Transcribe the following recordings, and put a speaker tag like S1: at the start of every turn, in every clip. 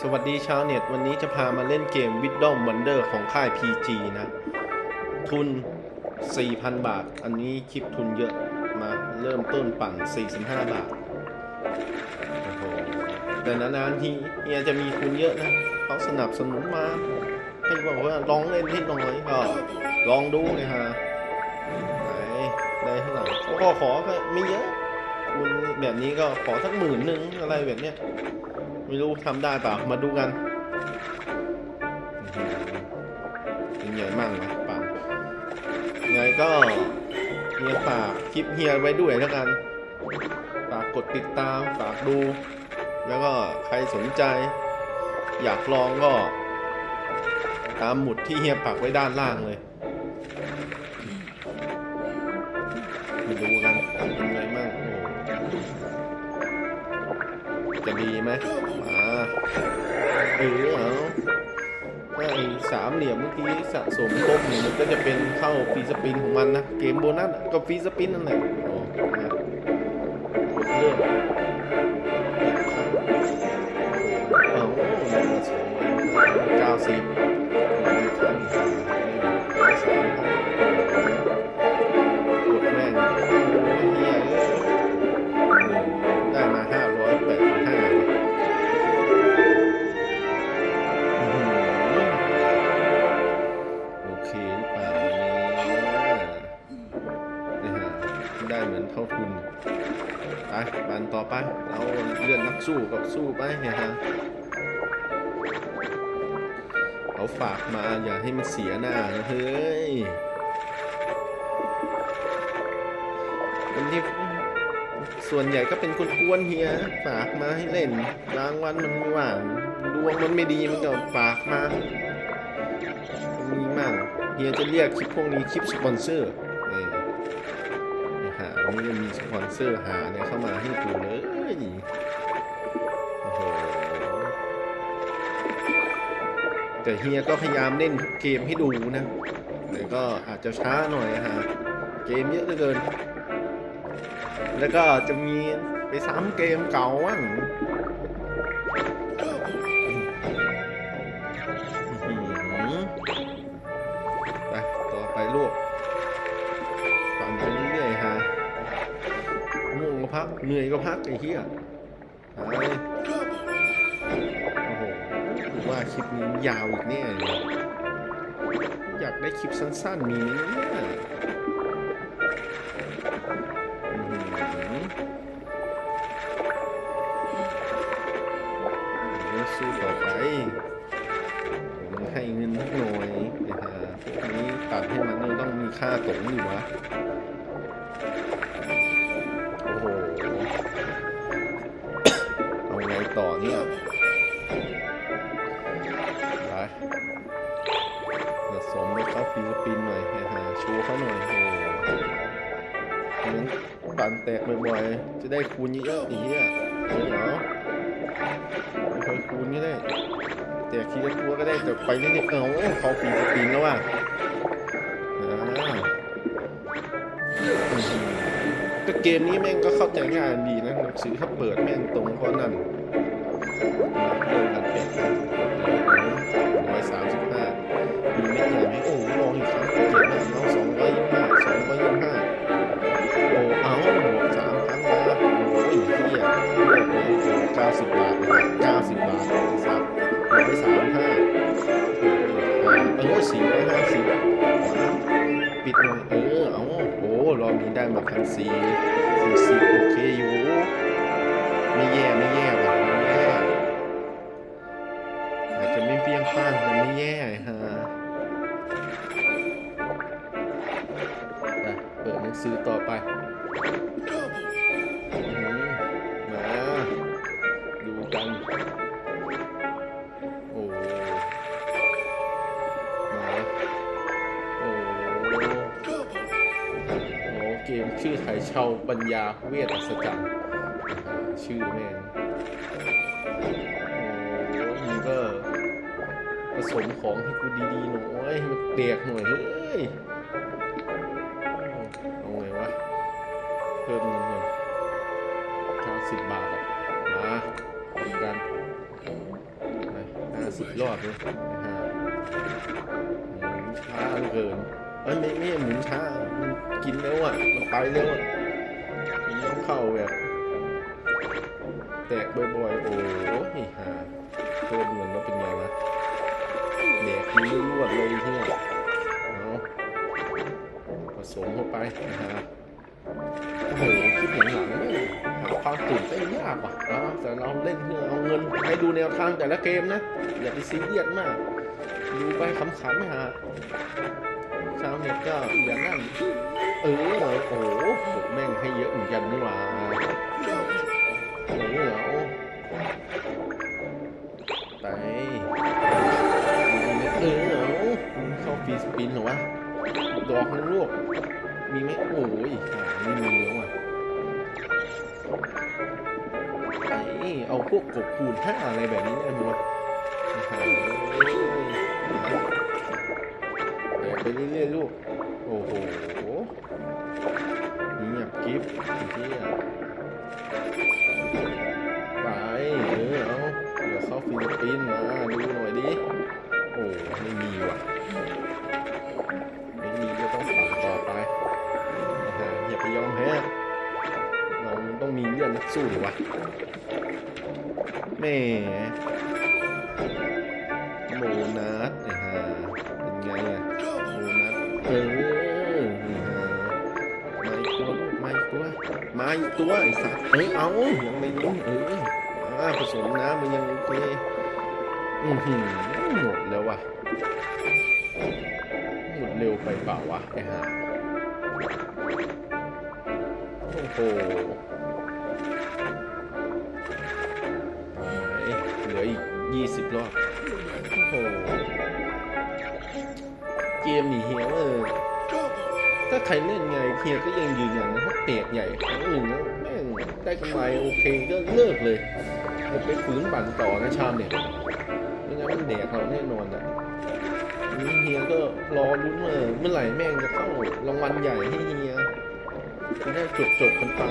S1: สวัสดีชาวเน็ต วันนี้จะพามาเล่นเกม Wisdom Wonder ของค่าย PG นะ ทุน 4,000 บาท อันนี้คลิปทุนเยอะมาเริ่มต้นปั่น 45 บาท โอ้โห แต่นานๆทีเฮียจะมีทุนเยอะนะเขาสนับสนุนมาให้บอกว่าลองเล่นให้หน่อยก็ลองดูเลยฮะไหนได้เท่าไหร่เขาก็ขอก็ไม่เยอะคุณแบบนี้ก็ขอสักหมื่นหนึ่งอะไรแบบเนี้ย ไม่รู้ทำได้เปล่า มาดูกันอื้อหือเป็นใหญ่มั่งนะป่าไงก็เฮียฝากคลิปเฮียไว้ด้วยแล้วกัน ฝากกดติดตาม ฝากดู แล้วก็ใครสนใจ อยากลองก็ ตามหมุดที่เฮียปักไว้ด้านล่างเลยมาดูกันเป็นไงมั่งจะดีไหม เออเอาถ้าไอ้สามเหลี่ยมเมื่อกี้สะสมครบเนี่ยมันก็จะเป็นเข้าฟรีสปินของมันนะ เกมโบนัสก็ฟรีสปินนั่นแหละอ๋อนะเลือกเอาได้มาสองร้อยเก้าสิบ ไปบันต่อไป เราเลื่อนนักสู้กับสู้ไปเนี่ยฮะเขาฝากมาอย่าให้มันเสียหน้านะเฮ้ยวันที่ส่วนใหญ่ก็เป็นคนกวนเฮียฝากมาให้เล่นบางวันมันไม่ว่างดวงมันไม่ดีมันก็ฝากมามีมั่งเฮียจะเรียกคลิปพวกนี้คลิปสปอนเซอร์ ปอนเซอร์หาเนี่ยเข้ามาให้กูเลยโอ้โหแต่เฮียก็พยายามเล่นทุกเกมให้ดูนะแต่ก็อาจจะช้าหน่อยอะฮะเกมเยอะเหลือเกิน แล้วก็จะมีไปซ้ำเกมเก่าว่าง พัก เหนื่อยก็พักไอ้เหี้ยไปโอ้โหถือว่าคลิปนี้ยาวอีกแน่เลยอยากได้คลิปสั้นๆ มีไหมเนี่ยอื้อหือเดี๋ยวสู้ต่อไปผมให้เงินสักหน่อยนะฮะพวกนี้ตัดให้มันต้องมีค่าตรงอยู่วะ ต่อเนี่ยไปผสมให้เขาฟิลิปปินหน่อยนะฮะชูเขาหน่อยโอ้โหเหมือนปั่นแตกบ่อยๆ จะได้คูณเยอะๆอย่างเงี้ยเออเหรอไม่ค่อยคูณก็ได้แต่ทีละตัวก็ได้แต่ไปเรื่ยๆเอาเขาฟิลิปปินแล้วว่ะอ่าอื้อหือก็เกมนี้แม่งก็เข้าใจง่ายดีนะหนังสือถ้าเปิดแม่งตรงเพราะนั่น สิบปิดหน่อยเออเอาโอ้รอบนี้ได้มาพันสี่สี่สิบโอเคอยู่ ไม่แย่ไม่แย่แบบไม่แย่อาจจะไม่เปี้ยงป้างแต่ไม่แย่ฮะเปิดหนังสือต่อไป มชื่อไทยชาวปัญญาเวทอัศจรรย์ชื่อแม่โอ้มึงก็ผสมของให้กูดีๆหน่อยให้มันเปียกหน่อยเฮ้ยเอาไงวะ เพิ่มเงินก่อนเก้าสิบบาทอะมาดูกันสิบรอบเลยนะฮะหมุนช้าเหลือเกิน เอ้ไม่ไม่หมุนช้ามันกินแล้วอะมันไปแล้วอะมันต้องเข้าแบบแตกบ่อยๆ โอ้ยฮะเพิ่มเงินแล้วเป็นไงวะแดกมีรวดเลยที่เนี่ยเอาผสมเข้าไปนะฮะโอ้โหคลิปหลังๆเนี่ยหาความตื่นเต้นยากว่ะอ่าแต่เราเล่นเพื่อเอาเงินให้ดูแนวทางแต่ละเกมนะ อย่าไปซีเรียสมาก ดูไปขำๆฮะ ชาวเน็ตก็อย่างนั้นเออเหรอโอ้โหแม่งให้เยอะเหมือนกันนี่หว่าโอ้โหเอไปเออเอเข้าฟีสปินเหรอวะดอกนึงลูกมีไหมโอ้ยไม่มีแล้วอะไอเอาพวกกบคูณห้าอะไรแบบนี้ได้หมวะบก ไปเรื่อยๆลูก โอ้โหเงียบกิ๊บไอ้เหี้ยไปเออเอาเดี๋ยวเข้าฟิลิปปินส์มาดูหน่อยดิ โอ้ไม่มีว่ะ ไม่มีก็ต้องปั่นต่อไปนะอย่าไปยอมแพ้เราต้องมีเลือดนักสู้ดิวะแม่ ตัวไอ้สัตว์เอ้ยเอายังไม่ยิงเอออ่าผสมน้ำมันยังโอเคอือหือหมดแล้วว่ะหมดเร็วไปเปล่าวะไอ้ห่าโอ้โหเหลืออีก20รอบ โอ้โห เกมหนีเฮียเออ ถ้าใครเล่นไงเฮียก็ยังยืนยันนะถ้าเตะใหญ่ครั้งหนึ่งนะแม่งได้กำไรโอเคก็เลิกเลยจะไปฝืนบั่นต่อนะชามเนี่ยไม่งั้นมันเดกเราแน่นอนอะนี่เฮียก็รอรุ้นว่าเมื่อไหร่แม่งจะเข้ารางวัลใหญ่ให้เฮียจะได้จบจบกันไป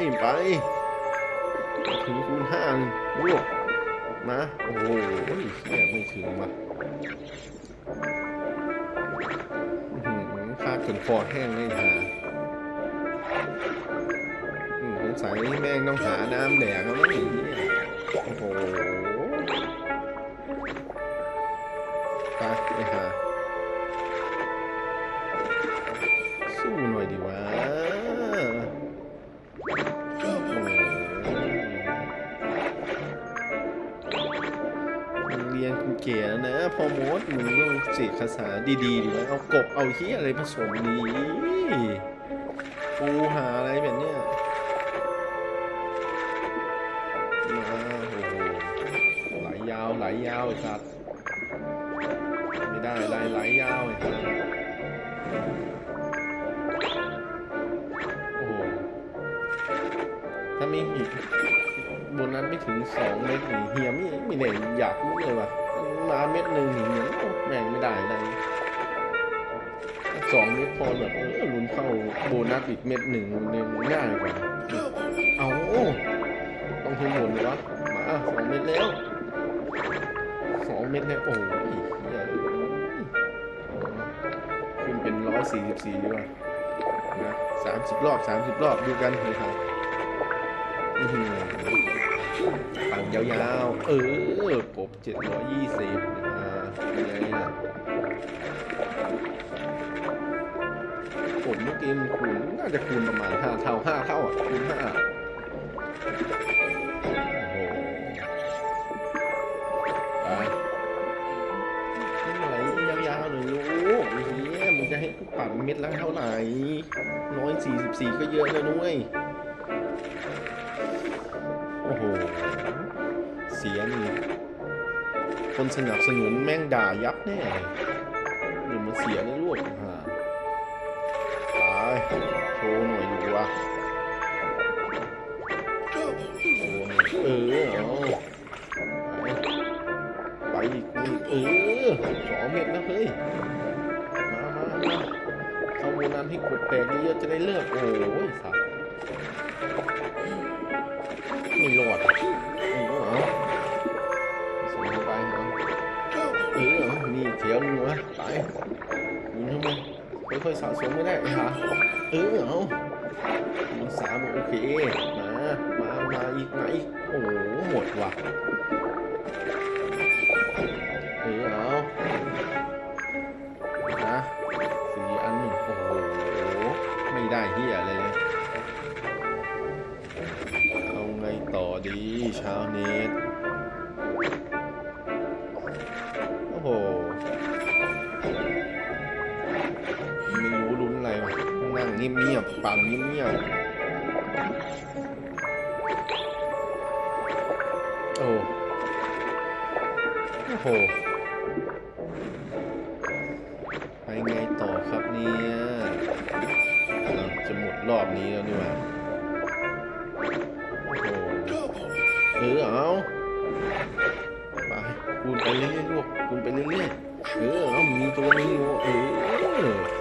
S1: ไปไปถึงคูณห้าลูกมาโอ้โหเฮียไม่ถึงว่ะอื้อหือคาดจนคอแห้งเลยหาสงสัยแม่งต้องหาน้ำแดกแล้วมั้งโอ้โห แล้วนะพอมดมึงต้องเสียภาษาดีๆดีวะเอากบเอาเฮียอะไรผสมดีปูหาอะไรแบบเนี้ยมาโอ้โหไหลยาวไหลยาวไอ้สัตว์ไม่ได้ไหลไหลยาวไอ้สัตว์โอ้โหถ้าไมีอีกโบนัสไม่ถึงสองเม็ดนี่เฮียไม่ไม่ได้อยากรู้เลยว่ะ มาเม็ดหนึ่งนี่เฮียโอ้แม่งไม่ได้เลยสองเม็ดพอแบบเออลุ้นเข้าโบนัสอีกเม็ดหนึ่งเนี่ยง่ายกว่าเอาต้องให้หมุนเลยวะมาสองเม็ดแล้วสองเม็ดเนี่ยโอ้ยเฮียขึ้นเป็นร้อยสี่สิบสี่ดีกว่านะสามสิบรอบสามสิบรอบดูกันเลยครับ อื้อหือปั่นยาวๆ เออกบเจ็ดร้อยยี่สิบอ่าเป็นไงล่ะผมเมื่อกี้มันคูณน่าจะคูณประมาณห้าเท่าห้าเท่าอะคูณห้าโอ้โหอะไรยาวๆหน่อยลูกเฮียมึงจะให้กูปั่นเม็ดละเท่าไหร่ร้อยสี่สิบสี่ก็เยอะเลยนุ้ย คนสนับสนุนแม่งด่ายับแน่เลยหรือมันเสียในลูกอ่าไปะโอ้เออเอาไปไปอีกเออสองเม็ดนะเฮ้ย มามามาเข้าโมนั้นให้กดแตกเยอะๆจะได้เลิก โอ้ยสัตว์ไม่รอด ยสะสมไม่ได้ไอ้ห่าเออเอาสามโอเค มา มา มาอีกมาอีก โอ้โห หมดว่ะเออเอานะสี่อันหนึ่งโอ้โห ไม่ได้เฮียอะไรเลยเอาไงต่อดีชาวเน็ต เงียบๆปั่นเงียบๆโอ้โอ้โหไปไงต่อครับเนี่ยจะหมดรอบนี้แล้วนี่หว่าโอ้โหเออเอาไปคูณไปเรื่อยๆลูกคูณไปเรื่อยๆเออเอามีตัวนึงอยู่เออ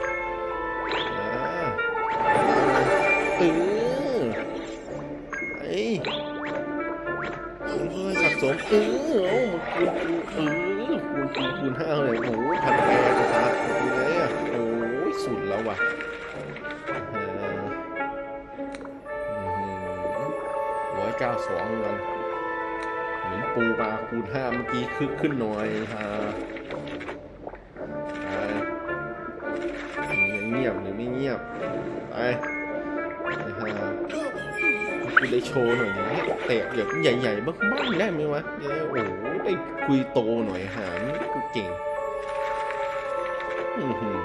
S1: เก้าสองกันเหมือนปูปลาคูณห้าเมื่อกี้คึกขึ้นหน่อยฮะไปเงียบหรือไม่เงียบ ไปไปฮะกูได้โชว์หน่อยนะแตกแบบใหญ่ๆบ้างๆได้ไหมวะโอ้โหได้คุยโตหน่อยหามกูเก่ง อือหือ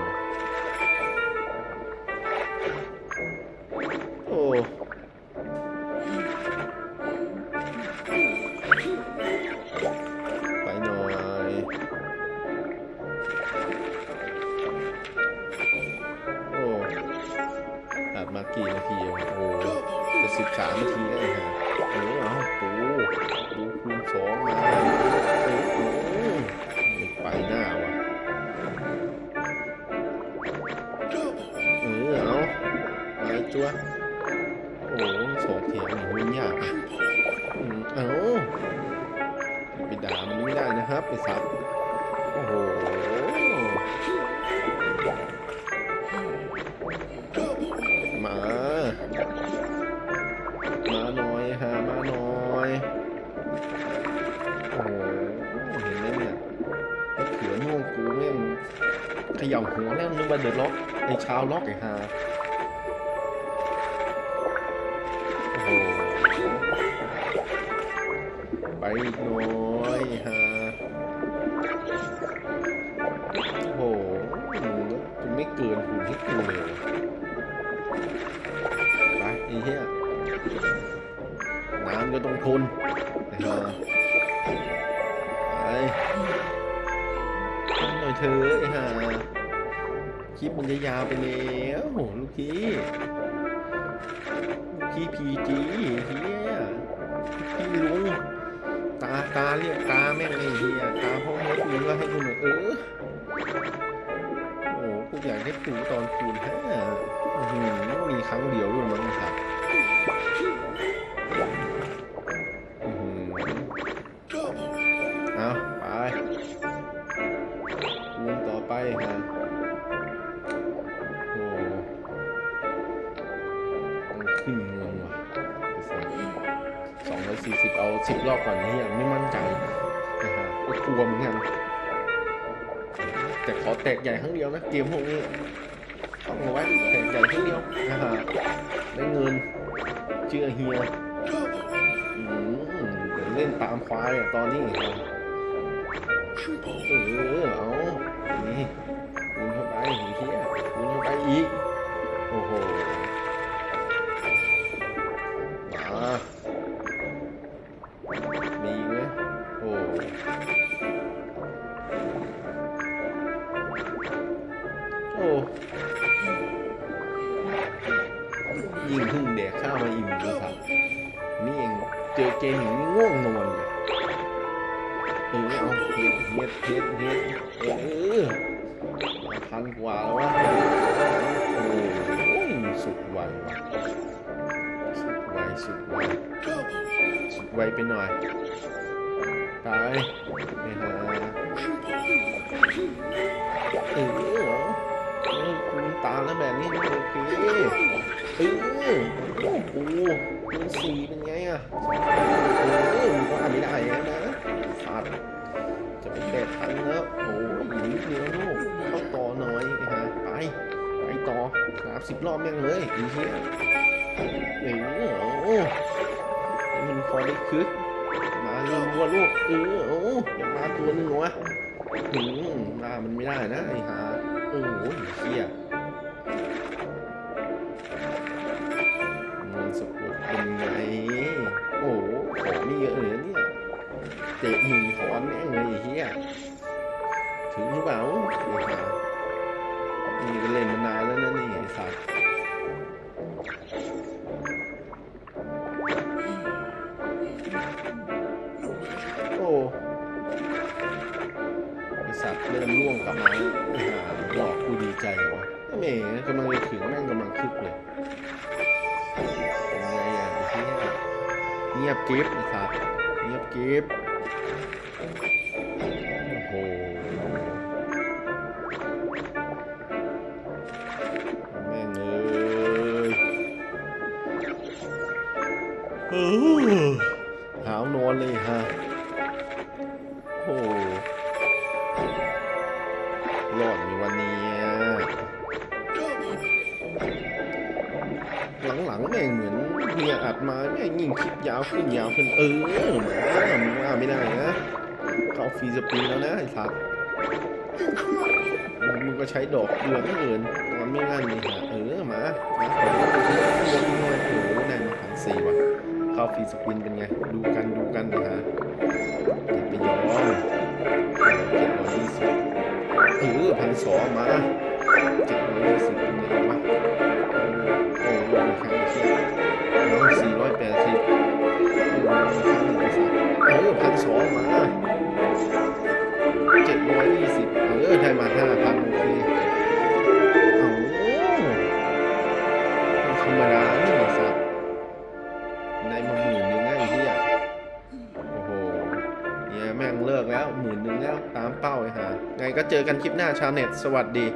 S1: ว่าเดือดล็อกไอ้ชาวล็อกไอ้ฮาโอ้โหไปอีกหน่อยฮะโอ้โหคุณไม่เกินคุณให้กูเลยไปไอ้เหี้ยน้ำก็ต้องทนไอ้ฮะไปหน่อยเธอะไอ้ฮะ คลิปมันจะยาวไปแล้วโหลูกพี่พี่พีจีเฮียพี่ลุงตาตาเรียกตาแม่งไอ้เฮียตาพ่อมดมึงก็ให้กูหน่อยเออโอ้โหกูอยากได้ปูตอนคูณห้ามีครั้งเดียวด้วยมั้งครับ สิบรอบก่อนนี้ยังไม่มั่นใจนะฮะกลัวเหมือนกันแต่ขอแตกใหญ่ครั้งเดียวนะเกมพวกนี้ต้องเอาไว้แตกใหญ่ครั้งเดียวนะฮะได้เงินเชื่อเฮียเล่นตามควายอะตอนนี้เออเอานี่คูณเข้าไปเฮียคูณเข้าไปอีกโอ้โห เฮ็ดเฮ็ดเออพันกว่าแล้ววะโอ้ยสุดไวว่ะสุดไวสุดไวสุดไวไปหน่อยตายไปหาเออเออคุณตาแล้วแบบนี้โอเคเออโอ้โหสีเป็นไงอะเออมันว่าไม่ได้แล้วนะสัตว์ แปดพันแล้วโอ้ยอีกนิดเดียวลูกเข้าต่อหน่อยไอ้ฮะไปไปต่อสามสิบรอบแม่งเลยอีเหี้ยเอโอ้มันพอได้คึกมาเร็ววัวลูกเออโอ้ยมาตัวหนึ่งวะอืมมามันไม่ได้นะไอ้ฮะโอ้ยเหี้ยเงินสกุลเป็นไงโอ้โหของมีเยอะเลยนะเนี่ยเตะมือ อนแม่งเลยไอ้เฮียถึงหรือเปล่าเดี๋ยวหานี่ก็เล่นมานานแล้วนะนี่ไอ้สัตว์โอ้ไอ้สัตว์เริ่มล่วงกลับมาแล้วไอ้ห่าหลอกกูดีใจวะแหม่กำลังจะถึงแม่งกำลังคึกเลยเป็นไงอะไอ้เหี้ยเงียบกิฟต์นะครับเงียบกิฟต์ โอ้โหแม่งเอยเออหาวนอนเลยฮะโอ้รอดมีวันนี้หลังๆแม่งเหมือนเมียอัดมาแม่งยิ่งคลิปยาวขึ้นยาวขึ้นเออมาว่าไม่ได้นะ เข้าฟรีสปรินแล้วนะไอ้สัตว์มึงก็ใช้ดอกเดือนไม่เกินตอนไม่งั้นนี่ฮะเออมามาขอดูดูหน่อยโอ้โหได้มาพันสี่ว่ะเข้าฟรีสปรินเป็นไง ดูกันดูกันนะฮะอย่าไปยอมเจ็ดร้อยยี่สิบเออพันสองมาเจ็ดร้อยยี่สิบเป็นไงวะโอ้โหครั้งเชียน้องสี่ร้อยแปดสิบโอ้โหครั้งหนึ่งสเออพันสองมา มาห้าพันโอเคเอาไม่ธรรมดานี่ไอ้สัตว์ได้มาหมื่นหนึ่งไงไอ้เหี้ยโอ้โหเนี่ยแม่งเลิกแล้วหมื่นหนึ่งแล้วตามเป้าไอ้ห่าไงก็เจอกันคลิปหน้าชาวเน็ต สวัสดี